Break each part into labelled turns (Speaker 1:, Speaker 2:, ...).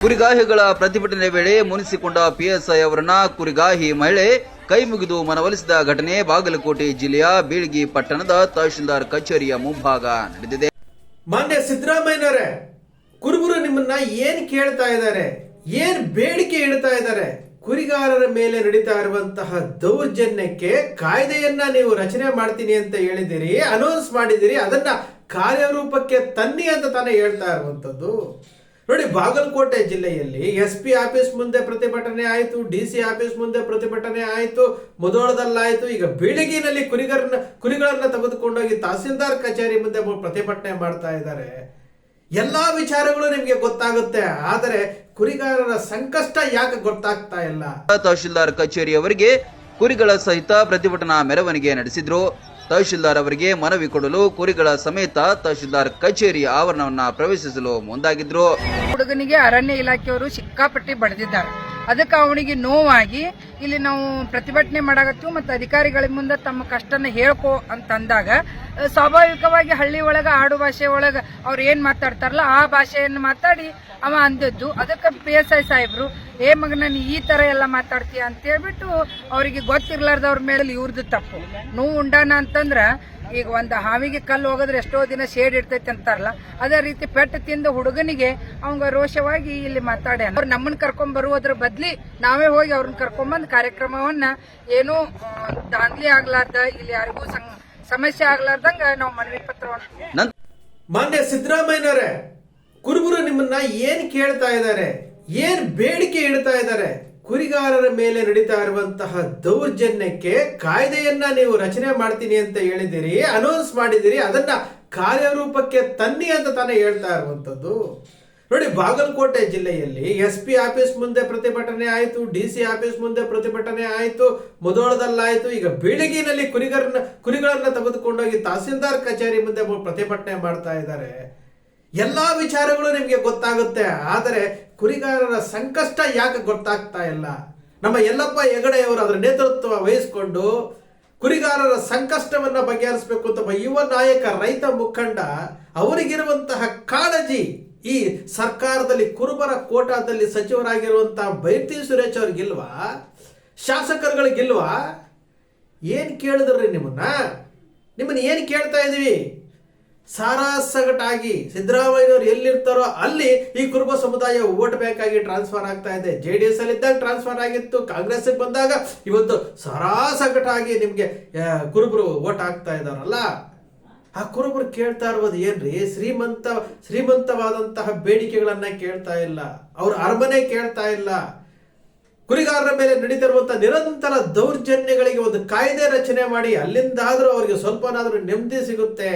Speaker 1: ಕುರಿಗಾಹಿಗಳ ಪ್ರತಿಭಟನೆ ವೇಳೆ ಮುನಿಸಿಕೊಂಡ ಪಿಎಸ್ಐ ಅವರನ್ನ ಕುರಿಗಾಹಿ ಮಹಿಳೆ ಕೈ ಮುಗಿದು ಮನವೊಲಿಸಿದ ಘಟನೆ ಬಾಗಲಕೋಟೆ ಜಿಲ್ಲೆಯ ಬೀಳ್ಗಿ ಪಟ್ಟಣದ ತಹಶೀಲ್ದಾರ್ ಕಚೇರಿಯ ಮುಂಭಾಗ ನಡೆದಿದೆ.
Speaker 2: ಮಾನ್ಯ ಸಿದ್ದರಾಮಯ್ಯನವರೇ, ಕುರುಬರು ನಿಮ್ಮನ್ನ ಏನ್ ಕೇಳ್ತಾ ಇದ್ದಾರೆ, ಏನ್ ಬೇಡಿಕೆ ಇಡ್ತಾ ಇದ್ದಾರೆ, ಕುರಿಗಾರರ ಮೇಲೆ ನಡೀತಾ ಇರುವಂತಹ ದೌರ್ಜನ್ಯಕ್ಕೆ ಕಾಯ್ದೆಯನ್ನ ನೀವು ರಚನೆ ಮಾಡ್ತೀನಿ ಅಂತ ಹೇಳಿದಿರಿ ಅನೌನ್ಸ್ ಮಾಡಿದಿರಿ ಅದನ್ನ ಕಾರ್ಯರೂಪಕ್ಕೆ ತನ್ನಿ ಅಂತ ತಾನೇ ಹೇಳ್ತಾ ಇರುವಂತದ್ದು ನೋಡಿ, ಬಾಗಲಕೋಟೆ ಜಿಲ್ಲೆಯಲ್ಲಿ ಎಸ್ ಪಿ ಆಫೀಸ್ ಮುಂದೆ ಪ್ರತಿಭಟನೆ ಆಯಿತು, ಡಿ ಸಿ ಆಫೀಸ್ ಮುಂದೆ ಪ್ರತಿಭಟನೆ ಆಯಿತು, ಮುದೋಳದಲ್ಲಾಯಿತು. ಈಗ ಬೀಳಗಿನಲ್ಲಿ ಕುರಿಗರನ್ನ ಕುರಿಗಳನ್ನ ತೆಗೆದುಕೊಂಡೋಗಿ ತಹಸೀಲ್ದಾರ್ ಕಚೇರಿ ಮುಂದೆ ಪ್ರತಿಭಟನೆ ಮಾಡ್ತಾ ಇದ್ದಾರೆ. ಎಲ್ಲಾ ವಿಚಾರಗಳು ನಿಮ್ಗೆ ಗೊತ್ತಾಗುತ್ತೆ, ಆದರೆ ಕುರಿಗಾರರ ಸಂಕಷ್ಟ ಯಾಕೆ ಗೊತ್ತಾಗ್ತಾ ಇಲ್ಲ?
Speaker 1: ತಹಶೀಲ್ದಾರ್ ಕಚೇರಿಯವರಿಗೆ ಕುರಿಗಳ ಸಹಿತ ಪ್ರತಿಭಟನಾ ಮೆರವಣಿಗೆ ನಡೆಸಿದ್ರು. ತಹಶೀಲ್ದಾರ್ ಅವರಿಗೆ ಮನವಿ ಕೊಡಲು ಕುರಿಗಳ ಸಮೇತ ತಹಶೀಲ್ದಾರ್ ಕಚೇರಿ ಆವರಣವನ್ನ ಪ್ರವೇಶಿಸಲು ಮುಂದಾಗಿದ್ರು.
Speaker 3: ಹುಡುಗನಿಗೆ ಅರಣ್ಯ ಇಲಾಖೆಯವರು ಸಿಕ್ಕಾಪಟ್ಟಿ ಬಡ್ದಿದ್ದಾರೆ. ಅದಕ್ಕೆ ಅವನಿಗೆ ನೋವಾಗಿ ಇಲ್ಲಿ ನಾವು ಪ್ರತಿಭಟನೆ ಮಾಡಾಕತ್ತೀವಿ ಮತ್ತು ಅಧಿಕಾರಿಗಳ ಮುಂದೆ ತಮ್ಮ ಕಷ್ಟನ ಹೇಳ್ಕೊ ಅಂತಂದಾಗ ಸ್ವಾಭಾವಿಕವಾಗಿ ಹಳ್ಳಿ ಒಳಗೆ, ಆಡು ಭಾಷೆ ಒಳಗೆ ಅವ್ರು ಏನು ಮಾತಾಡ್ತಾರಲ್ಲ ಆ ಭಾಷೆಯನ್ನು ಮಾತಾಡಿ ಅವ ಅಂದದ್ದು. ಅದಕ್ಕೆ ಪಿ ಎಸ್ ಐ ಸಾಹೇಬ್ರು, ಏ ಮಗನ, ನೀ ಈ ಥರ ಎಲ್ಲ ಮಾತಾಡ್ತೀಯ? ಅಂತ ಹೇಳ್ಬಿಟ್ಟು ಅವರಿಗೆ ಗೊತ್ತಿರ್ಲಾರ್ದವ್ರ ಮೇಲೆ ಇವ್ರದ್ದು ತಪ್ಪು. ನೋವು ಉಂಡಾನ ಅಂತಂದ್ರ ಈಗ ಒಂದು ಹಾವಿಗೆ ಕಲ್ಲು ಹೋಗಿದ್ರೆ ಎಷ್ಟೋ ದಿನ ಶೇಡ್ ಇರ್ತೈತೆ ಅಂತಾರಲ್ಲ ಅದೇ ರೀತಿ ಪೆಟ್ಟು ತಿಂದ ಹುಡುಗನಿಗೆ ಅವಂಗ ರೋಷವಾಗಿ ಇಲ್ಲಿ ಮಾತಾಡ ಅವ್ರು ನಮ್ಮನ್ನ ಕರ್ಕೊಂಡ್ ಬರುವುದ್ರ ಬದ್ಲಿ ನಾವೇ ಹೋಗಿ ಅವ್ರನ್ನ ಕರ್ಕೊಂಡ್ಬಂದು ಕಾರ್ಯಕ್ರಮವನ್ನ ಏನೂ ದಾಂದ್ಲಿ ದಾಂಧಲಿ ಆಗ್ಲಾರ್ದ ಇಲ್ಲಿ ಯಾರಿಗೂ ಸಮಸ್ಯೆ ಆಗ್ಲಾರ್ದಂಗ ನಾವು ಮನವಿ ಪತ್ರವನ್ನು
Speaker 2: ಮಾನ್ಯ ಸಿದ್ದರಾಮಯ್ಯನವರೇ ಕುರುಬರು ನಿಮ್ಮನ್ನ ಏನ್ ಕೇಳ್ತಾ ಇದ್ದಾರೆ ಏನ್ ಬೇಡಿಕೆ ಇಡ್ತಾ ಇದ್ದಾರೆ? ಕುರಿಗಾರರ ಮೇಲೆ ನಡೀತಾ ಇರುವಂತಹ ದೌರ್ಜನ್ಯಕ್ಕೆ ಕಾಯ್ದೆಯನ್ನ ನೀವು ರಚನೆ ಮಾಡ್ತೀನಿ ಅಂತ ಹೇಳಿದಿರಿ ಅನೌನ್ಸ್ ಮಾಡಿದಿರಿ, ಅದನ್ನ ಕಾರ್ಯರೂಪಕ್ಕೆ ತನ್ನಿ ಅಂತ ತಾನೇ ಹೇಳ್ತಾ ಇರುವಂತದ್ದು ನೋಡಿ, ಬಾಗಲಕೋಟೆ ಜಿಲ್ಲೆಯಲ್ಲಿ ಎಸ್ ಪಿ ಆಫೀಸ್ ಮುಂದೆ ಪ್ರತಿಭಟನೆ ಆಯಿತು, ಡಿ ಸಿ ಆಫೀಸ್ ಮುಂದೆ ಪ್ರತಿಭಟನೆ ಆಯಿತು, ಮುದೋಳದಲ್ಲಾಯಿತು, ಈಗ ಬೀಳಗಿನಲ್ಲಿ ಕುರಿಗರನ್ನ ಕುರಿಗಳನ್ನ ತೆಗೆದುಕೊಂಡೋಗಿ ತಹಸೀಲ್ದಾರ್ ಕಚೇರಿ ಮುಂದೆ ಪ್ರತಿಭಟನೆ ಮಾಡ್ತಾ ಇದ್ದಾರೆ. ಎಲ್ಲಾ ವಿಚಾರಗಳು ನಿಮಗೆ ಗೊತ್ತಾಗುತ್ತೆ, ಆದರೆ ಕುರಿಗಾರರ ಸಂಕಷ್ಟ ಯಾಕೆ ಗೊತ್ತಾಗ್ತಾ ಇಲ್ಲ? ನಮ್ಮ ಯಲ್ಲಪ್ಪ ಹೆಗಡೆಯವರು ಅದರ ನೇತೃತ್ವ ವಹಿಸಿಕೊಂಡು ಕುರಿಗಾರರ ಸಂಕಷ್ಟವನ್ನ ಬಗೆಹರಿಸಬೇಕು ಅಂತ ಯುವ ನಾಯಕ, ರೈತ ಮುಖಂಡ ಅವರಿಗಿರುವಂತಹ ಕಾಳಜಿ ಈ ಸರ್ಕಾರದಲ್ಲಿ ಕುರುಬರ ಕೋಟಾದಲ್ಲಿ ಸಚಿವರಾಗಿರುವಂತಹ ಬೈತಿ ಸುರೇಶ್ ಅವ್ರಿಗಿಲ್ವಾ ಶಾಸಕರುಗಳಿಗಿಲ್ವಾ ಏನ್ ಕೇಳಿದ್ರಿ ನಿಮ್ಮನ್ನ? ನಿಮ್ಮನ್ನ ಏನ್ ಕೇಳ್ತಾ ಇದೀವಿ? ಸಾರಾಸಗಟಾಗಿ ಸಿದ್ದರಾಮಯ್ಯನವರು ಎಲ್ಲಿರ್ತಾರೋ ಅಲ್ಲಿ ಈ ಕುರುಬ ಸಮುದಾಯ ವೋಟ್ ಬ್ಯಾಂಕ್ ಆಗಿ ಟ್ರಾನ್ಸ್ಫರ್ ಆಗ್ತಾ ಇದೆ. ಜೆ ಡಿ ಎಸ್ ಅಲ್ಲಿ ಇದ್ದಾಗ ಟ್ರಾನ್ಸ್ಫರ್ ಆಗಿತ್ತು. ಕಾಂಗ್ರೆಸ್ ಬಂದಾಗ ಇವತ್ತು ಸಾರಾಸಗಟಾಗಿ ನಿಮಗೆ ಕುರುಬರು ವೋಟ್ ಆಗ್ತಾ ಇದಾರಲ್ಲ ಆ ಕುರುಬರು ಕೇಳ್ತಾ ಇರೋದು ಏನ್ರಿ? ಶ್ರೀಮಂತ, ಶ್ರೀಮಂತವಾದಂತಹ ಬೇಡಿಕೆಗಳನ್ನ ಕೇಳ್ತಾ ಇಲ್ಲ. ಅವ್ರ ಅರಮನೆ ಕೇಳ್ತಾ ಇಲ್ಲ. ಕುರಿಗಾರರ ಮೇಲೆ ನಡೀತಿರುವಂತಹ ನಿರಂತರ ದೌರ್ಜನ್ಯಗಳಿಗೆ ಒಂದು ಕಾಯ್ದೆ ರಚನೆ ಮಾಡಿ ಅಲ್ಲಿಂದಾದರೂ ಅವರಿಗೆ ಸ್ವಲ್ಪನಾದರೂ ನೆಮ್ಮದಿ ಸಿಗುತ್ತೆ.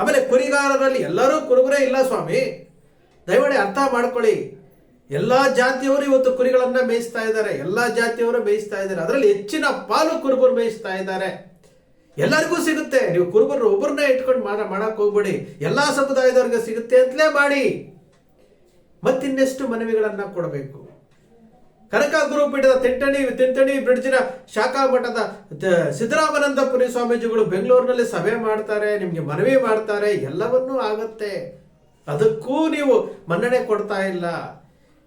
Speaker 2: ಆಮೇಲೆ ಕುರಿಗಾರರಲ್ಲಿ ಎಲ್ಲರೂ ಕುರುಬರೇ ಇಲ್ಲ ಸ್ವಾಮಿ. ದಯಮಾಡಿ ಅರ್ಥ ಮಾಡ್ಕೊಳ್ಳಿ. ಎಲ್ಲಾ ಜಾತಿಯವರು ಇವತ್ತು ಕುರಿಗಳನ್ನ ಮೇಯಿಸ್ತಾ ಇದ್ದಾರೆ. ಎಲ್ಲಾ ಜಾತಿಯವರು ಮೇಯಿಸ್ತಾ ಇದ್ದಾರೆ. ಅದರಲ್ಲಿ ಹೆಚ್ಚಿನ ಪಾಲು ಕುರುಬರು ಮೇಯಿಸ್ತಾ ಇದ್ದಾರೆ. ಎಲ್ಲರಿಗೂ ಸಿಗುತ್ತೆ. ನೀವು ಕುರುಬರು ಒಬ್ಬರನ್ನೇ ಇಟ್ಕೊಂಡು ಮಾಡ, ಮಾಡಕ್ ಹೋಗ್ಬೇಡಿ. ಎಲ್ಲಾ ಸಮುದಾಯದವ್ರಿಗೆ ಸಿಗುತ್ತೆ ಅಂತಲೇ ಮಾಡಿ. ಮತ್ತಿನ್ನೆಷ್ಟು ಮನವಿಗಳನ್ನ ಕೊಡಬೇಕು. ಕನಕ ಗುರುಪೀಠದ ತಿಂಟಣಿ ತಿಂತಣಿ ಬ್ರಿಡ್ಜಿನ ಶಾಖಾ ಮಠದ ಸಿದ್ದರಾಮಾನಂದಪುರಿ ಸ್ವಾಮೀಜಿಗಳು ಬೆಂಗಳೂರಿನಲ್ಲಿ ಸಭೆ ಮಾಡ್ತಾರೆ, ನಿಮಗೆ ಮನವಿ ಮಾಡ್ತಾರೆ, ಎಲ್ಲವನ್ನೂ ಆಗುತ್ತೆ. ಅದಕ್ಕೂ ನೀವು ಮನ್ನಣೆ ಕೊಡ್ತಾ ಇಲ್ಲ.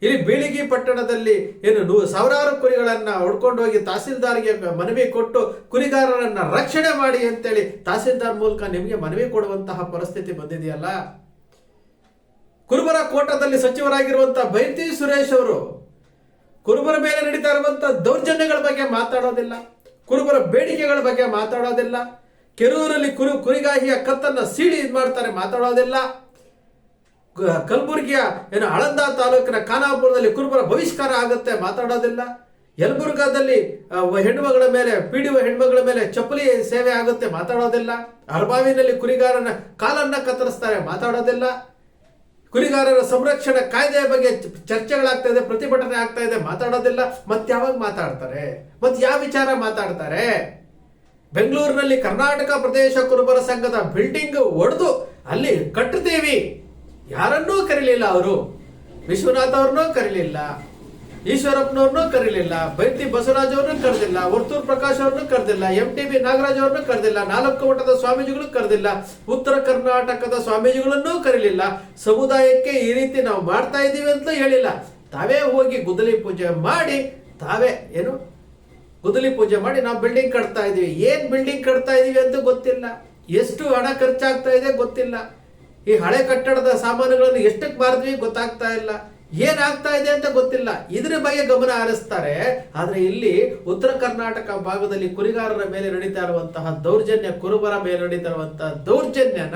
Speaker 2: ಇಲ್ಲಿ ಬೀಳಿಗಿ ಪಟ್ಟಣದಲ್ಲಿ ಏನು ಸಾವಿರಾರು ಕುರಿಗಳನ್ನು ಹೊಡ್ಕೊಂಡು ಹೋಗಿ ತಹಸೀಲ್ದಾರ್ಗೆ ಮನವಿ ಕೊಟ್ಟು ಕುರಿಗಾರರನ್ನ ರಕ್ಷಣೆ ಮಾಡಿ ಅಂತೇಳಿ ತಹಸೀಲ್ದಾರ್ ಮೂಲಕ ನಿಮಗೆ ಮನವಿ ಕೊಡುವಂತಹ ಪರಿಸ್ಥಿತಿ ಬಂದಿದೆಯಲ್ಲ? ಕುರುಬರ ಕೋಟದಲ್ಲಿ ಸಚಿವರಾಗಿರುವಂತಹ ಬೈತಿ ಸುರೇಶ್ ಅವರು ಕುರುಬರ ಮೇಲೆ ನಡೀತಾ ಇರುವಂತಹ ದೌರ್ಜನ್ಯಗಳ ಬಗ್ಗೆ ಮಾತಾಡೋದಿಲ್ಲ. ಕುರುಬರ ಬೇಡಿಕೆಗಳ ಬಗ್ಗೆ ಮಾತಾಡೋದಿಲ್ಲ. ಕೆರೂರಲ್ಲಿ ಕುರು ಕುರಿಗಾಹಿಯ ಕತ್ತನ್ನ ಸೀಳಿ ಇದು ಮಾಡ್ತಾರೆ ಮಾತಾಡೋದಿಲ್ಲ. ಕಲಬುರಗಿಯ ಏನು ಆಳಂದ ತಾಲೂಕಿನ ಖಾನಾಪುರದಲ್ಲಿ ಕುರುಬರ ಬಹಿಷ್ಕಾರ ಆಗುತ್ತೆ ಮಾತಾಡೋದಿಲ್ಲ. ಯಲಬುರ್ಗಾದಲ್ಲಿ ಹೆಣ್ಮಗಳ ಮೇಲೆ ಪಿಡಿಒ ಹೆಣ್ಮಗಳ ಮೇಲೆ ಚಪ್ಪಲಿ ಸೇವೆ ಆಗುತ್ತೆ ಮಾತಾಡೋದಿಲ್ಲ. ಅರ್ಬಾವಿನಲ್ಲಿ ಕುರಿಗಾರನ ಕಾಲನ್ನ ಕತ್ತರಿಸ್ತಾರೆ ಮಾತಾಡೋದಿಲ್ಲ. ಕುರಿಗಾರರ ಸಂರಕ್ಷಣಾ ಕಾಯ್ದೆಯ ಬಗ್ಗೆ ಚರ್ಚೆಗಳಾಗ್ತಾ ಇದೆ, ಪ್ರತಿಭಟನೆ ಆಗ್ತಾ ಇದೆ, ಮಾತಾಡೋದಿಲ್ಲ. ಮತ್ತೆ ಯಾವಾಗ ಮಾತಾಡ್ತಾರೆ? ಮತ್ತೆ ಯಾವ ವಿಚಾರ ಮಾತಾಡ್ತಾರೆ? ಬೆಂಗಳೂರಿನಲ್ಲಿ ಕರ್ನಾಟಕ ಪ್ರದೇಶ ಕುರುಬರ ಸಂಘದ ಬಿಲ್ಡಿಂಗ್ ಒಡೆದು ಅಲ್ಲಿ ಕಟ್ಟುತ್ತೀವಿ ಯಾರನ್ನೂ ಕರೀಲಿಲ್ಲ ಅವರು. ವಿಶ್ವನಾಥ್ ಅವ್ರನ್ನೂ ಕರೀಲಿಲ್ಲ. ಈಶ್ವರಪ್ಪನವ್ರನ್ನೂ ಕರೀಲಿಲ್ಲ ಬೈತಿ ಬಸವರಾಜ್ ಅವ್ರನ್ನೂ ಕರೆದಿಲ್ಲ, ವರ್ತೂರ್ ಪ್ರಕಾಶ್ ಅವ್ರನ್ನೂ ಕರೆದಿಲ್ಲ ಎಂ ಟಿ ಬಿ ನಾಗರಾಜ್ ಅವ್ರನ್ನೂ ಕರೆದಿಲ್ಲ, ನಾಲ್ಕು ಮಠದ ಸ್ವಾಮೀಜಿಗಳು ಕರೆದಿಲ್ಲ, ಉತ್ತರ ಕರ್ನಾಟಕದ ಸ್ವಾಮೀಜಿಗಳನ್ನೂ ಕರೀಲಿಲ್ಲ. ಸಮುದಾಯಕ್ಕೆ ಈ ರೀತಿ ನಾವು ಮಾಡ್ತಾ ಇದ್ದೀವಿ ಅಂತ ಹೇಳಿಲ್ಲ. ತಾವೇ ಹೋಗಿ ಗುದ್ದಲಿ ಪೂಜೆ ಮಾಡಿ, ತಾವೇ ಏನು? ಗುದ್ದಲಿ ಪೂಜೆ ಮಾಡಿ ನಾವು ಬಿಲ್ಡಿಂಗ್ ಕಟ್ತಾ ಇದೀವಿ ಏನ್ ಬಿಲ್ಡಿಂಗ್ ಕಟ್ತಾ ಇದೀವಿ ಅಂತ ಗೊತ್ತಿಲ್ಲ. ಎಷ್ಟು ಹಣ ಖರ್ಚಾಗ್ತಾ ಇದೆ ಗೊತ್ತಿಲ್ಲ. ಈ ಹಳೆ ಕಟ್ಟಡದ ಸಾಮಾನುಗಳನ್ನು ಎಷ್ಟಕ್ಕೆ ಮಾರಿದ್ವಿ ಗೊತ್ತಾಗ್ತಾ ಇಲ್ಲ. ಏನಾಗ್ತಾ ಇದೆ ಅಂತ ಗೊತ್ತಿಲ್ಲ. ಇದ್ರ ಬಗ್ಗೆ ಗಮನ ಹರಿಸ್ತಾರೆ. ಆದ್ರೆ ಇಲ್ಲಿ ಉತ್ತರ ಕರ್ನಾಟಕ ಭಾಗದಲ್ಲಿ ಕುರಿಗಾರರ ಮೇಲೆ ನಡೀತಾ ಇರುವಂತಹ ದೌರ್ಜನ್ಯ, ಕುರುಬರ ಮೇಲೆ ನಡೀತಾ ಇರುವಂತಹ ದೌರ್ಜನ್ಯನ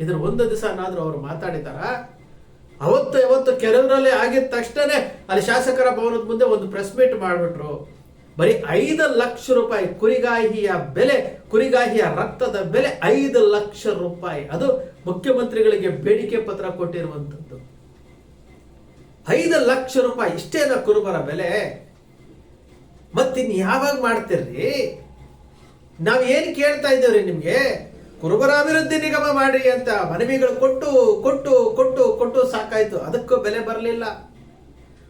Speaker 2: ಇದ್ರ ಒಂದು ದಿವಸನಾದ್ರೂ ಅವರು ಮಾತಾಡಿದಾರ. ಅವತ್ತು ಯಾವತ್ತು ಕೆಲವರಲ್ಲಿ ಆಗಿದ ತಕ್ಷಣನೇ ಅಲ್ಲಿ ಶಾಸಕರ ಭವನದ ಮುಂದೆ ಒಂದು ಪ್ರೆಸ್ ಮೀಟ್ ಮಾಡಿಬಿಟ್ರು. ಬರೀ ಐದು ಲಕ್ಷ ರೂಪಾಯಿ ಕುರಿಗಾಹಿಯ ಬೆಲೆ, ಕುರಿಗಾಹಿಯ ರಕ್ತದ ಬೆಲೆ ಐದು ಲಕ್ಷ ರೂಪಾಯಿ. ಅದು ಮುಖ್ಯಮಂತ್ರಿಗಳಿಗೆ ಬೇಡಿಕೆ ಪತ್ರ ಕೊಟ್ಟಿರುವಂತದ್ದು. ಐದು ಲಕ್ಷ ರೂಪಾಯಿ ಇಷ್ಟೇನ ಕುರುಬರ ಬೆಲೆ. ಮತ್ತಿನ್ ಯಾವಾಗ ಮಾಡ್ತೀರ್ರಿ? ನಾವು ಏನು ಕೇಳ್ತಾ ಇದ್ದೇವ್ರಿ ನಿಮಗೆ? ಕುರುಬರ ಅಭಿವೃದ್ಧಿ ನಿಗಮ ಮಾಡ್ರಿ ಅಂತ ಮನವಿಗಳು ಕೊಟ್ಟು ಕೊಟ್ಟು ಕೊಟ್ಟು ಕೊಟ್ಟು ಸಾಕಾಯ್ತು. ಅದಕ್ಕೂ ಬೆಲೆ ಬರಲಿಲ್ಲ.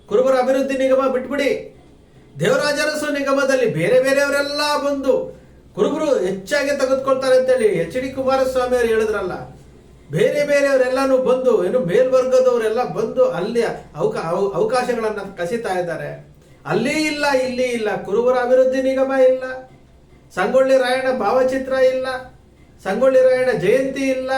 Speaker 2: ಕುರುಬರ ಅಭಿವೃದ್ಧಿ ನಿಗಮ ಬಿಟ್ಬಿಡಿ. ದೇವರಾಜರಸು ನಿಗಮದಲ್ಲಿ ಬೇರೆ ಬೇರೆಯವರೆಲ್ಲ ಬಂದು ಕುರುಬರು ಹೆಚ್ಚಾಗಿ ತೆಗೆದುಕೊಳ್ತಾರೆ ಅಂತೇಳಿ ಎಚ್ ಡಿ ಕುಮಾರಸ್ವಾಮಿ ಅವರು ಹೇಳಿದ್ರಲ್ಲ. ಬೇರೆ ಬೇರೆಯವರೆಲ್ಲನೂ ಬಂದು, ಏನು ಮೇಲ್ವರ್ಗದವರೆಲ್ಲ ಬಂದು ಅಲ್ಲಿ ಅವಕ, ಅವ- ಅವಕಾಶಗಳನ್ನ ಕಸಿತಾ ಇದ್ದಾರೆ. ಅಲ್ಲಿ ಇಲ್ಲ, ಇಲ್ಲಿ ಇಲ್ಲ. ಕುರುಬರ ಅಭಿವೃದ್ಧಿ ನಿಗಮ ಇಲ್ಲ. ಸಂಗೊಳ್ಳಿ ರಾಯಣ್ಣ ಭಾವಚಿತ್ರ ಇಲ್ಲ. ಸಂಗೊಳ್ಳಿ ರಾಯಣ್ಣ ಜಯಂತಿ ಇಲ್ಲ.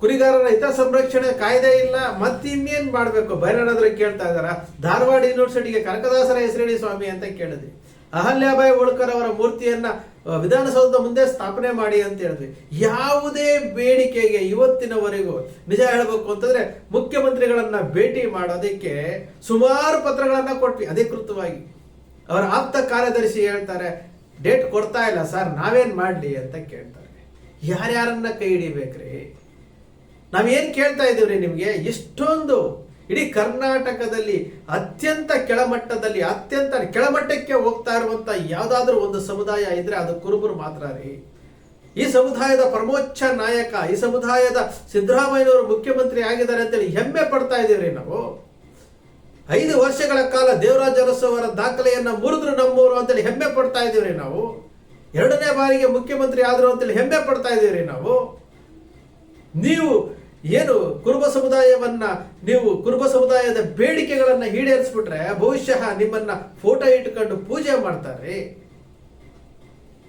Speaker 2: ಕುರಿಗಾರರ ಹಿತ ಸಂರಕ್ಷಣೆ ಕಾಯ್ದೆ ಇಲ್ಲ. ಮತ್ತೆ ಇನ್ನೇನು ಮಾಡಬೇಕು ಬೈರಣ್ಣದ್ರೆ ಕೇಳ್ತಾ ಇದಾರ ಧಾರವಾಡ ಯೂನಿವರ್ಸಿಟಿಗೆ ಕನಕದಾಸರ ಹೆಸರಿಡಿ ಸ್ವಾಮಿ ಅಂತ ಕೇಳಿದ್ವಿ ಅಹಲ್ಯಾಬಾಯಿ ಹೋಳ್ಕರ್ ಅವರ ಮೂರ್ತಿಯನ್ನ ವಿಧಾನಸೌಧದ ಮುಂದೆ ಸ್ಥಾಪನೆ ಮಾಡಿ ಅಂತ ಹೇಳಿದ್ವಿ. ಯಾವುದೇ ಬೇಡಿಕೆಗೆ ಇವತ್ತಿನವರೆಗೂ ನಿಜ ಹೇಳಬೇಕು ಅಂತಂದ್ರೆ ಮುಖ್ಯಮಂತ್ರಿಗಳನ್ನ ಭೇಟಿ ಮಾಡೋದಕ್ಕೆ ಸುಮಾರು ಪತ್ರಗಳನ್ನ ಕೊಟ್ವಿ, ಅಧಿಕೃತವಾಗಿ. ಅವರ ಆಪ್ತ ಕಾರ್ಯದರ್ಶಿ ಹೇಳ್ತಾರೆ ಡೇಟ್ ಕೊಡ್ತಾ ಇಲ್ಲ ಸರ್, ನಾವೇನ್ ಮಾಡ್ಲಿ ಅಂತ ಕೇಳ್ತಾರೆ. ಯಾರ್ಯಾರನ್ನ ಕೈ ಹಿಡಿಬೇಕ್ರಿ? ನಾವೇನ್ ಕೇಳ್ತಾ ಇದೀವ್ರಿ ನಿಮ್ಗೆ? ಇಷ್ಟೊಂದು ಇಡೀ ಕರ್ನಾಟಕದಲ್ಲಿ ಅತ್ಯಂತ ಕೆಳಮಟ್ಟದಲ್ಲಿ, ಅತ್ಯಂತ ಕೆಳಮಟ್ಟಕ್ಕೆ ಹೋಗ್ತಾ ಇರುವಂತ ಯಾವುದಾದ್ರೂ ಒಂದು ಸಮುದಾಯ ಇದ್ರೆ ಅದು ಕುರುಬರು ಮಾತ್ರ ರೀ. ಈ ಸಮುದಾಯದ ಪರಮೋಚ್ಚ ನಾಯಕ, ಈ ಸಮುದಾಯದ ಸಿದ್ದರಾಮಯ್ಯನವರು ಮುಖ್ಯಮಂತ್ರಿ ಆಗಿದ್ದಾರೆ ಅಂತೇಳಿ ಹೆಮ್ಮೆ ಪಡ್ತಾ ಇದೀವ್ರಿ ನಾವು. ಐದು ವರ್ಷಗಳ ಕಾಲ ದೇವರಾಜ ಅರಸು ಅವರ ದಾಖಲೆಯನ್ನ ಮುರಿದ್ರು ನಮ್ಮೂರು ಅಂತೇಳಿ ಹೆಮ್ಮೆ ಪಡ್ತಾ ಇದೀವ್ರಿ ನಾವು. ಎರಡನೇ ಬಾರಿಗೆ ಮುಖ್ಯಮಂತ್ರಿ ಆದರು ಅಂತೇಳಿ ಹೆಮ್ಮೆ ಪಡ್ತಾ ಇದೀವ್ರಿ ನಾವು. ನೀವು ಏನು ಕುರುಬ ಸಮುದಾಯವನ್ನ ನೀವು ಕುರುಬ ಸಮುದಾಯದ ಬೇಡಿಕೆಗಳನ್ನ ಈಡೇರಿಸ್ಬಿಟ್ರೆ ಬಹುಶಃ ನಿಮ್ಮನ್ನ ಫೋಟೋ ಇಟ್ಕೊಂಡು ಪೂಜೆ ಮಾಡ್ತಾರೆ?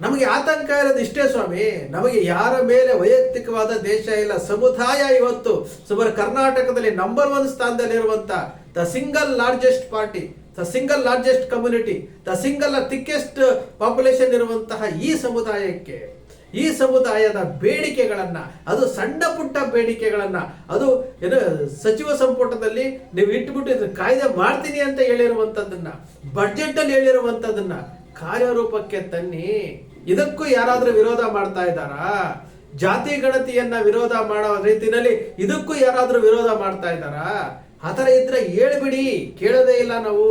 Speaker 2: ನಮಗೆ ಆತಂಕ ಇರೋದು ಇಷ್ಟೇ ಸ್ವಾಮಿ. ನಮಗೆ ಯಾರ ಮೇಲೆ ವೈಯಕ್ತಿಕವಾದ ದೇಶ ಇಲ್ಲ, ಸಮುದಾಯ ಇವತ್ತು ಸುಮಾರು ಕರ್ನಾಟಕದಲ್ಲಿ number one ಸ್ಥಾನದಲ್ಲಿರುವಂತ the single largest party the single largest community the single thickest population ಇರುವಂತಹ ಈ ಸಮುದಾಯಕ್ಕೆ ಈ ಸಮುದಾಯದ ಬೇಡಿಕೆಗಳನ್ನ, ಅದು ಸಣ್ಣ ಪುಟ್ಟ ಬೇಡಿಕೆಗಳನ್ನ, ಅದು ಏನು ಸಚಿವ ಸಂಪುಟದಲ್ಲಿ ನೀವು ಇಟ್ಬಿಟ್ಟು ಕಾಯ್ದೆ ಮಾಡ್ತೀನಿ ಅಂತ ಹೇಳಿರುವಂತದ್ದನ್ನ ಬಡ್ಜೆಟ್ ಅಲ್ಲಿ ಹೇಳಿರುವಂತದ್ದನ್ನ ಕಾರ್ಯರೂಪಕ್ಕೆ ತನ್ನಿ. ಇದಕ್ಕೂ ಯಾರಾದ್ರೂ ವಿರೋಧ ಮಾಡ್ತಾ ಇದ್ದಾರಾ? ಜಾತಿ ಗಣತಿಯನ್ನ ವಿರೋಧ ಮಾಡೋ ರೀತಿಯಲ್ಲಿ ಇದಕ್ಕೂ ಯಾರಾದ್ರೂ ವಿರೋಧ ಮಾಡ್ತಾ ಇದ್ದಾರಾ? ಆತರ ಇದ್ರೆ ಹೇಳ್ಬಿಡಿ, ಕೇಳದೇ ಇಲ್ಲ ನಾವು.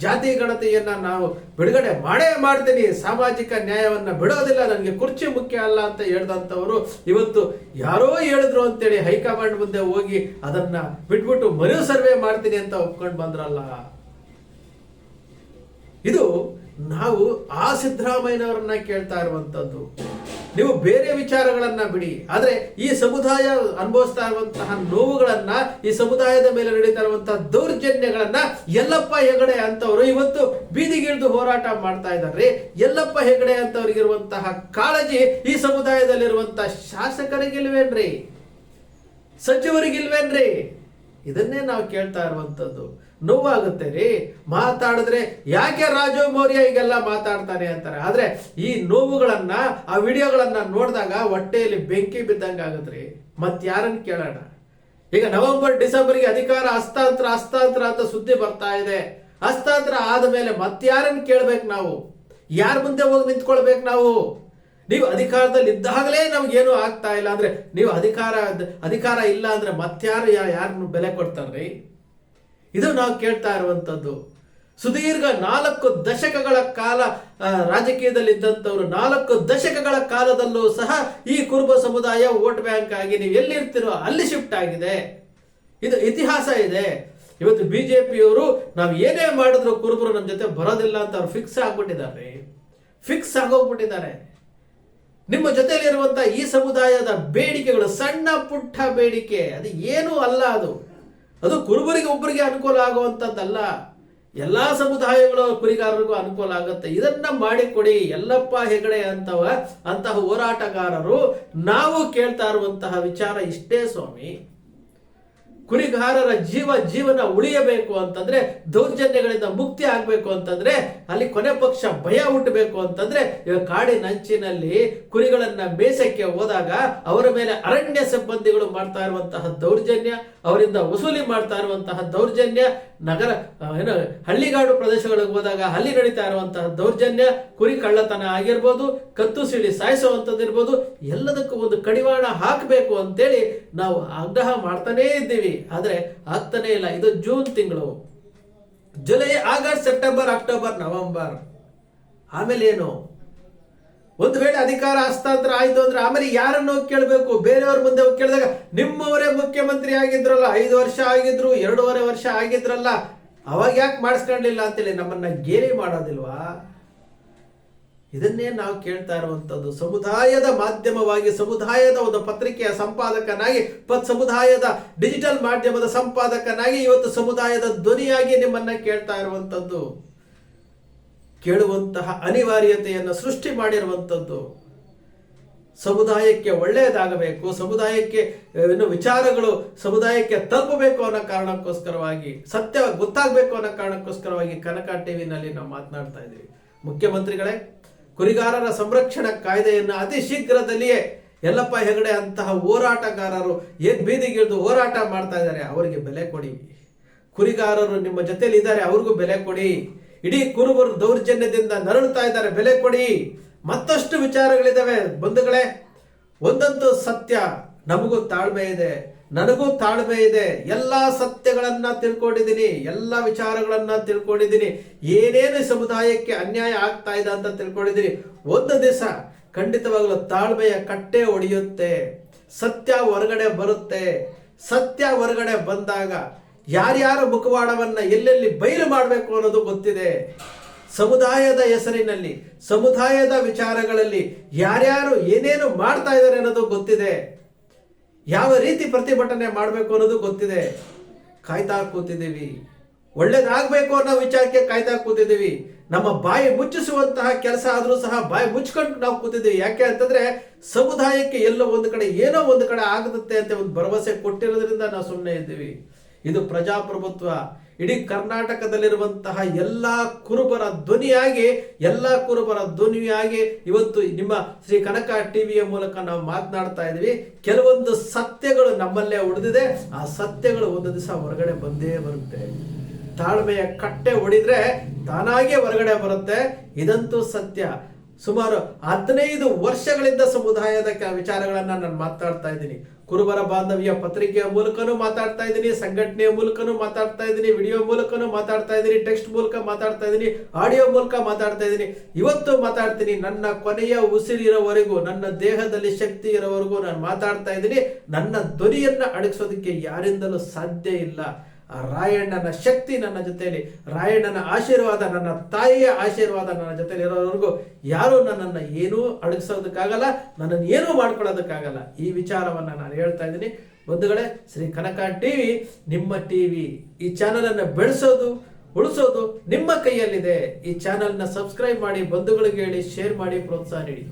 Speaker 2: ಜಾತಿ ಗಣತೆಯನ್ನು ನಾವು ಬಿಡುಗಡೆ ಮಾಡೇ ಮಾಡ್ತೀನಿ. ಸಾಮಾಜಿಕ ನ್ಯಾಯವನ್ನ ಬಿಡೋದಿಲ್ಲ. ನನಗೆ ಕುರ್ಚಿ ಮುಖ್ಯ ಅಲ್ಲ ಅಂತ ಹೇಳ್ದಂಥವರು ಇವತ್ತು ಯಾರೋ ಹೇಳಿದ್ರು ಅಂತೇಳಿ ಹೈಕಮಾಂಡ್ ಮುಂದೆ ಹೋಗಿ ಅದನ್ನ ಬಿಟ್ಬಿಟ್ಟು ಮರು ಸರ್ವೆ ಮಾಡ್ತೀನಿ ಅಂತ ಒಪ್ಕೊಂಡು ಬಂದ್ರಲ್ಲ. ಇದು ನಾವು ಆ ಸಿದ್ದರಾಮಯ್ಯನವರನ್ನ ಕೇಳ್ತಾ ಇರುವಂತದ್ದು ನೀವು ಬೇರೆ ವಿಚಾರಗಳನ್ನು ಬಿಡಿ. ಆದರೆ ಈ ಸಮುದಾಯ ಅನುಭವಿಸ್ತಾ ಇರುವಂತಹ ನೋವುಗಳನ್ನು, ಈ ಸಮುದಾಯದ ಮೇಲೆ ನಡೀತಾ ಇರುವಂತಹ ದೌರ್ಜನ್ಯಗಳನ್ನು ಎಲ್ಲಪ್ಪ ಹೆಗಡೆ ಅಂತವರು ಇವತ್ತು ಬೀದಿಗಿಳಿದು ಹೋರಾಟ ಮಾಡ್ತಾ ಇದ್ದಾರೆ. ಎಲ್ಲಪ್ಪ ಹೆಗಡೆ ಅಂತವರಿಗಿರುವಂತಹ ಕಾಳಜಿ ಈ ಸಮುದಾಯದಲ್ಲಿರುವಂತಹ ಶಾಸಕರಿಗಿಲ್ವೇನ್ರಿ? ಸಚಿವರಿಗಿಲ್ವೇನ್ರಿ? ಇದನ್ನೇ ನಾವು ಕೇಳ್ತಾ ಇರುವಂತದ್ದು ನೋವಾಗುತ್ತೆ ರೀ ಮಾತಾಡಿದ್ರೆ ಯಾಕೆ ರಾಜೋ ಮೌರ್ಯ ಈಗೆಲ್ಲ ಮಾತಾಡ್ತಾನೆ ಅಂತಾರೆ? ಆದ್ರೆ ಈ ನೋವುಗಳನ್ನ, ಆ ವಿಡಿಯೋಗಳನ್ನ ನೋಡಿದಾಗ ಹೊಟ್ಟೆಯಲ್ಲಿ ಬೆಂಕಿ ಬಿದ್ದಂಗ ಆಗತ್ರಿ. ಮತ್ ಯಾರನ್ನ ಕೇಳೋಣ. ಈಗ ನವೆಂಬರ್, ಡಿಸೆಂಬರ್ಗೆ ಅಧಿಕಾರ ಹಸ್ತಾಂತರ ಹಸ್ತಾಂತರ ಅಂತ ಸುದ್ದಿ ಬರ್ತಾ ಇದೆ. ಹಸ್ತಾಂತರ ಆದ ಮೇಲೆ ಮತ್ಯಾರನ್ನ ಕೇಳ್ಬೇಕು ನಾವು. ಯಾರ ಮುಂದೆ ಹೋಗಿ ನಿಂತ್ಕೊಳ್ಬೇಕು ನಾವು? ನೀವು ಅಧಿಕಾರದಲ್ಲಿ ಇದ್ದಾಗಲೇ ನಮ್ಗೇನು ಆಗ್ತಾ ಇಲ್ಲ ಅಂದ್ರೆ, ನೀವು ಅಧಿಕಾರ ಅಧಿಕಾರ ಇಲ್ಲ ಅಂದ್ರೆ ಮತ್ಯಾರು ಯಾರನ್ನು ಬೆಲೆ ಕೊಡ್ತಾರ್ರಿ? ಇದು ನಾವು ಕೇಳ್ತಾ ಇರುವಂಥದ್ದು. ಸುದೀರ್ಘ ನಾಲ್ಕು ದಶಕಗಳ ಕಾಲ ರಾಜಕೀಯದಲ್ಲಿ ಇದ್ದಂಥವ್ರು ನಾಲ್ಕು ದಶಕಗಳ ಕಾಲದಲ್ಲೂ ಸಹ ಈ ಕುರುಬ ಸಮುದಾಯ ವೋಟ್ ಬ್ಯಾಂಕ್ ಆಗಿ ನೀವು ಎಲ್ಲಿರ್ತಿರೋ ಅಲ್ಲಿ ಶಿಫ್ಟ್ ಆಗಿದೆ. ಇದು ಇತಿಹಾಸ ಇದೆ. ಇವತ್ತು ಬಿಜೆಪಿಯವರು ನಾವು ಏನೇ ಮಾಡಿದ್ರು ಕುರುಬರು ನಮ್ಮ ಜೊತೆ ಬರೋದಿಲ್ಲ ಅಂತ ಅವ್ರು ಫಿಕ್ಸ್ ಆಗ್ಬಿಟ್ಟಿದ್ದಾರೆ. ಫಿಕ್ಸ್ ಆಗೋಗ್ಬಿಟ್ಟಿದ್ದಾರೆ. ನಿಮ್ಮ ಜೊತೆಯಲ್ಲಿರುವಂತಹ ಈ ಸಮುದಾಯದ ಬೇಡಿಕೆಗಳು ಸಣ್ಣ ಪುಟ್ಟ ಬೇಡಿಕೆ. ಅದು ಏನೂ ಅಲ್ಲ ಅದು. ಅದು ಕುರುಬರಿಗೆ ಒಬ್ಬರಿಗೆ ಅನುಕೂಲ ಆಗುವಂಥದ್ದಲ್ಲ ಎಲ್ಲ ಸಮುದಾಯಗಳು ಕುರಿಗಾರರಿಗೂ ಅನುಕೂಲ ಆಗುತ್ತೆ. ಇದನ್ನ ಮಾಡಿಕೊಡಿ ಎಲ್ಲಪ್ಪ ಹೆಗಡೆ ಅಂತವ, ಅಂತಹ ಹೋರಾಟಗಾರರು ನಾವು ಕೇಳ್ತಾ ಇರುವಂತಹ ವಿಚಾರ ಇಷ್ಟೇ ಸ್ವಾಮಿ. ಕುರಿಗಾರರ ಜೀವ ಜೀವನ ಉಳಿಯಬೇಕು ಅಂತಂದ್ರೆ, ದೌರ್ಜನ್ಯಗಳಿಂದ ಮುಕ್ತಿ ಆಗಬೇಕು ಅಂತಂದ್ರೆ, ಅಲ್ಲಿ ಕೊನೆ ಪಕ್ಷ ಭಯ ಹುಟ್ಟಬೇಕು ಅಂತಂದ್ರೆ ಕಾಡಿನಂಚಿನಲ್ಲಿ ಕುರಿಗಳನ್ನ ಬೇಸಕ್ಕೆ ಹೋದಾಗ ಅವರ ಮೇಲೆ ಅರಣ್ಯ ಸಿಬ್ಬಂದಿಗಳು ಮಾಡ್ತಾ ಇರುವಂತಹ ದೌರ್ಜನ್ಯ, ಅವರಿಂದ ವಸೂಲಿ ಮಾಡ್ತಾ ಇರುವಂತಹ ದೌರ್ಜನ್ಯ, ನಗರ ಏನು, ಹಳ್ಳಿಗಾಡು ಪ್ರದೇಶಗಳಿಗೆ ಹೋದಾಗ ಅಲ್ಲಿ ನಡೀತಾ ಇರುವಂತಹ ದೌರ್ಜನ್ಯ, ಕುರಿ ಕಳ್ಳತನ ಆಗಿರ್ಬೋದು, ಕತ್ತು ಸಿಡಿ ಸಾಯಿಸುವಂಥದ್ದು ಇರ್ಬೋದು, ಎಲ್ಲದಕ್ಕೂ ಒಂದು ಕಡಿವಾಣ ಹಾಕಬೇಕು ಅಂತೇಳಿ ನಾವು ಆಗ್ರಹ ಮಾಡ್ತಾನೇ ಇದ್ದೀವಿ. ಆದ್ರೆ ಆಗ್ತಾನೆ ಇಲ್ಲ. ಇದು ಜೂನ್ ತಿಂಗಳು. July, August, September, October, November. ಆಮೇಲೆ ಏನು? ಒಂದು ವೇಳೆ ಅಧಿಕಾರ ಹಸ್ತಾಂತರ ಆಯ್ತು ಅಂದ್ರೆ ಆಮೇಲೆ ಯಾರನ್ನು ಕೇಳಬೇಕು? ಬೇರೆಯವ್ರ ಮುಂದೆ ಕೇಳಿದಾಗ ನಿಮ್ಮವರೇ ಮುಖ್ಯಮಂತ್ರಿ ಆಗಿದ್ರಲ್ಲ, ಐದು ವರ್ಷ ಆಗಿದ್ರು, ಎರಡೂವರೆ ವರ್ಷ ಆಗಿದ್ರಲ್ಲ, ಅವಾಗ ಯಾಕೆ ಮಾಡಿಸ್ಕೊಂಡಿಲ್ಲ ಅಂತೇಳಿ ನಮ್ಮನ್ನ ಗೇಲಿ ಮಾಡೋದಿಲ್ವಾ? ಇದನ್ನೇ ನಾವು ಕೇಳ್ತಾ ಇರುವಂಥದ್ದು. ಸಮುದಾಯದ ಮಾಧ್ಯಮವಾಗಿ, ಸಮುದಾಯದ ಒಂದು ಪತ್ರಿಕೆಯ ಸಂಪಾದಕನಾಗಿ, ಪತ್ ಸಮುದಾಯದ ಡಿಜಿಟಲ್ ಮಾಧ್ಯಮದ ಸಂಪಾದಕನಾಗಿ ಇವತ್ತು ಸಮುದಾಯದ ಧ್ವನಿಯಾಗಿ ನಿಮ್ಮನ್ನ ಕೇಳ್ತಾ ಇರುವಂಥದ್ದು. ಕೇಳುವಂತಹ ಅನಿವಾರ್ಯತೆಯನ್ನು ಸೃಷ್ಟಿ ಮಾಡಿರುವಂಥದ್ದು. ಸಮುದಾಯಕ್ಕೆ ಒಳ್ಳೆಯದಾಗಬೇಕು, ಸಮುದಾಯಕ್ಕೆ ಏನು ವಿಚಾರಗಳು ಸಮುದಾಯಕ್ಕೆ ತಲುಪಬೇಕು ಅನ್ನೋ ಕಾರಣಕ್ಕೋಸ್ಕರವಾಗಿ, ಸತ್ಯ ಗೊತ್ತಾಗಬೇಕು ಅನ್ನೋ ಕಾರಣಕ್ಕೋಸ್ಕರವಾಗಿ ಕನಕ ಟಿವಿನಲ್ಲಿ ನಾವು ಮಾತನಾಡ್ತಾ ಇದ್ದೀವಿ. ಮುಖ್ಯಮಂತ್ರಿಗಳೇ ಕುರಿಗಾರರ ಸಂರಕ್ಷಣಾ ಕಾಯ್ದೆಯನ್ನು ಅತಿ ಶೀಘ್ರದಲ್ಲಿಯೇ ಯಲ್ಲಪ್ಪ ಹೆಗಡೆ ಅಂತಹ ಹೋರಾಟಗಾರರು ಏನ್ ಬೀದಿಗಿಳಿದು ಹೋರಾಟ ಮಾಡ್ತಾ ಇದ್ದಾರೆ, ಅವರಿಗೆ ಬೆಲೆ ಕೊಡಿ. ಕುರಿಗಾರರು ನಿಮ್ಮ ಜೊತೆಯಲ್ಲಿ ಇದ್ದಾರೆ, ಅವ್ರಿಗೂ ಬೆಲೆ ಕೊಡಿ. ಇಡೀ ಕುರುಬರು ದೌರ್ಜನ್ಯದಿಂದ ನರಳುತ್ತಾ ಇದ್ದಾರೆ, ಬೆಲೆ ಕೊಡಿ. ಮತ್ತಷ್ಟು ವಿಚಾರಗಳಿದ್ದಾವೆ. ಬಂಧುಗಳೇ, ಒಂದಂತೂ ಸತ್ಯ, ನಮಗೂ ತಾಳ್ಮೆ ಇದೆ. ನನಗೂ ತಾಳ್ಮೆ ಇದೆ. ಎಲ್ಲ ಸತ್ಯಗಳನ್ನ ತಿಳ್ಕೊಂಡಿದ್ದೀನಿ. ಎಲ್ಲ ವಿಚಾರಗಳನ್ನ ತಿಳ್ಕೊಂಡಿದ್ದೀನಿ. ಏನೇನು ಸಮುದಾಯಕ್ಕೆ ಅನ್ಯಾಯ ಆಗ್ತಾ ಇದೆ ಅಂತ ತಿಳ್ಕೊಂಡಿದ್ದೀನಿ. ಒಂದು ದಿವಸ ಖಂಡಿತವಾಗಲೂ ತಾಳ್ಮೆಯ ಕಟ್ಟೆ ಒಡೆಯುತ್ತೆ. ಸತ್ಯ ಹೊರಗಡೆ ಬರುತ್ತೆ. ಸತ್ಯ ಹೊರಗಡೆ ಬಂದಾಗ ಯಾರ್ಯಾರ ಮುಖವಾಡವನ್ನ ಎಲ್ಲೆಲ್ಲಿ ಬಯಲು ಮಾಡಬೇಕು ಅನ್ನೋದು ಗೊತ್ತಿದೆ. ಸಮುದಾಯದ ಹೆಸರಿನಲ್ಲಿ, ಸಮುದಾಯದ ವಿಚಾರಗಳಲ್ಲಿ ಯಾರ್ಯಾರು ಏನೇನು ಮಾಡ್ತಾ ಇದ್ದಾರೆ ಅನ್ನೋದು ಗೊತ್ತಿದೆ. ಯಾವ ರೀತಿ ಪ್ರತಿಭಟನೆ ಮಾಡಬೇಕು ಅನ್ನೋದು ಗೊತ್ತಿದೆ. ಕಾಯ್ತಾ ಕೂತಿದ್ದೀವಿ. ಒಳ್ಳೇದಾಗಬೇಕು ಅನ್ನೋ ವಿಚಾರಕ್ಕೆ ಕಾಯ್ತಾ ಕೂತಿದ್ದೀವಿ. ನಮ್ಮ ಬಾಯಿ ಮುಚ್ಚಿಸುವಂತಹ ಕೆಲಸ ಆದರೂ ಸಹ ಬಾಯಿ ಮುಚ್ಕೊಂಡು ನಾವು ಕೂತಿದ್ದೀವಿ. ಯಾಕೆ ಅಂತಂದ್ರೆ ಸಮುದಾಯಕ್ಕೆ ಎಲ್ಲೋ ಒಂದು ಕಡೆ ಏನೋ ಒಂದು ಕಡೆ ಆಗುತ್ತೆ ಅಂತ ಒಂದು ಭರವಸೆ ಕೊಟ್ಟಿರೋದ್ರಿಂದ ನಾವು ಸುಮ್ಮನೆ ಇದ್ದೀವಿ. ಇದು ಪ್ರಜಾಪ್ರಭುತ್ವ. ಇಡೀ ಕರ್ನಾಟಕದಲ್ಲಿರುವಂತಹ ಎಲ್ಲ ಕುರುಬರ ಧ್ವನಿಯಾಗಿ, ಎಲ್ಲ ಕುರುಬರ ಧ್ವನಿಯಾಗಿ ಇವತ್ತು ನಿಮ್ಮ ಶ್ರೀ ಕನಕ ಟಿವಿಯ ಮೂಲಕ ನಾವು ಮಾತನಾಡ್ತಾ ಇದೀವಿ ಕೆಲವೊಂದು ಸತ್ಯಗಳು ನಮ್ಮಲ್ಲೇ ಉಳಿದಿದೆ. ಆ ಸತ್ಯಗಳು ಒಂದು ದಿವಸ ಹೊರಗಡೆ ಬಂದೇ ಬರುತ್ತೆ. ತಾಳ್ಮೆಯ ಕಟ್ಟೆ ಹೊಡಿದ್ರೆ ತಾನಾಗೇ ಹೊರಗಡೆ ಬರುತ್ತೆ. ಇದಂತೂ ಸತ್ಯ. ಸುಮಾರು ಹದಿನೈದು ವರ್ಷಗಳಿಂದ ಸಮುದಾಯದ ವಿಚಾರಗಳನ್ನು ನಾನು ಮಾತಾಡ್ತಾ ಇದ್ದೀನಿ. ಕುರುಬರ ಬಾಂಧವ್ಯ ಪತ್ರಿಕೆಯ ಮೂಲಕನೂ ಮಾತಾಡ್ತಾ ಇದ್ದೀನಿ ಸಂಘಟನೆಯ ಮೂಲಕನೂ ಮಾತಾಡ್ತಾ ಇದ್ದೀನಿ ವಿಡಿಯೋ ಮೂಲಕನೂ ಮಾತಾಡ್ತಾ ಇದ್ದೀನಿ ಟೆಕ್ಸ್ಟ್ ಮೂಲಕ ಮಾತಾಡ್ತಾ ಇದ್ದೀನಿ ಆಡಿಯೋ ಮೂಲಕ ಮಾತಾಡ್ತಾ ಇದ್ದೀನಿ ಇವತ್ತು ಮಾತಾಡ್ತೀನಿ, ನನ್ನ ಕೊನೆಯ ಉಸಿರಿರೋವರೆಗೂ, ನನ್ನ ದೇಹದಲ್ಲಿ ಶಕ್ತಿ ಇರೋವರೆಗೂ ನಾನು ಮಾತಾಡ್ತಾ ಇದ್ದೀನಿ ನನ್ನ ಧ್ವನಿಯನ್ನು ಅಡಗಿಸೋದಕ್ಕೆ ಯಾರಿಂದಲೂ ಸಾಧ್ಯ ಇಲ್ಲ. ಆ ರಾಯಣ್ಣನ ಶಕ್ತಿ ನನ್ನ ಜೊತೆಯಲ್ಲಿ, ರಾಯಣ್ಣನ ಆಶೀರ್ವಾದ ನನ್ನ ತಾಯಿಯ ಆಶೀರ್ವಾದ ನನ್ನ ಜೊತೆಯಲ್ಲಿ ಇರೋವರೆಗೂ ಯಾರು ನನ್ನನ್ನು ಏನೂ ಅಡಗಿಸೋದಕ್ಕಾಗಲ್ಲ, ನನ್ನನ್ನು ಏನೂ ಮಾಡ್ಕೊಳ್ಳೋದಕ್ಕಾಗಲ್ಲ. ಈ ವಿಚಾರವನ್ನ ನಾನು ಹೇಳ್ತಾ ಇದ್ದೀನಿ. ಬಂಧುಗಳೇ, ಶ್ರೀ ಕನಕ ಟಿವಿ ನಿಮ್ಮ ಟಿವಿ ಈ ಚಾನಲನ್ನು ಬೆಳೆಸೋದು, ಉಳಿಸೋದು ನಿಮ್ಮ ಕೈಯಲ್ಲಿದೆ. ಈ ಚಾನಲ್ನ ಸಬ್ಸ್ಕ್ರೈಬ್ ಮಾಡಿ, ಬಂಧುಗಳಿಗೆ ಹೇಳಿ ಶೇರ್ ಮಾಡಿ, ಪ್ರೋತ್ಸಾಹ ನೀಡಿ.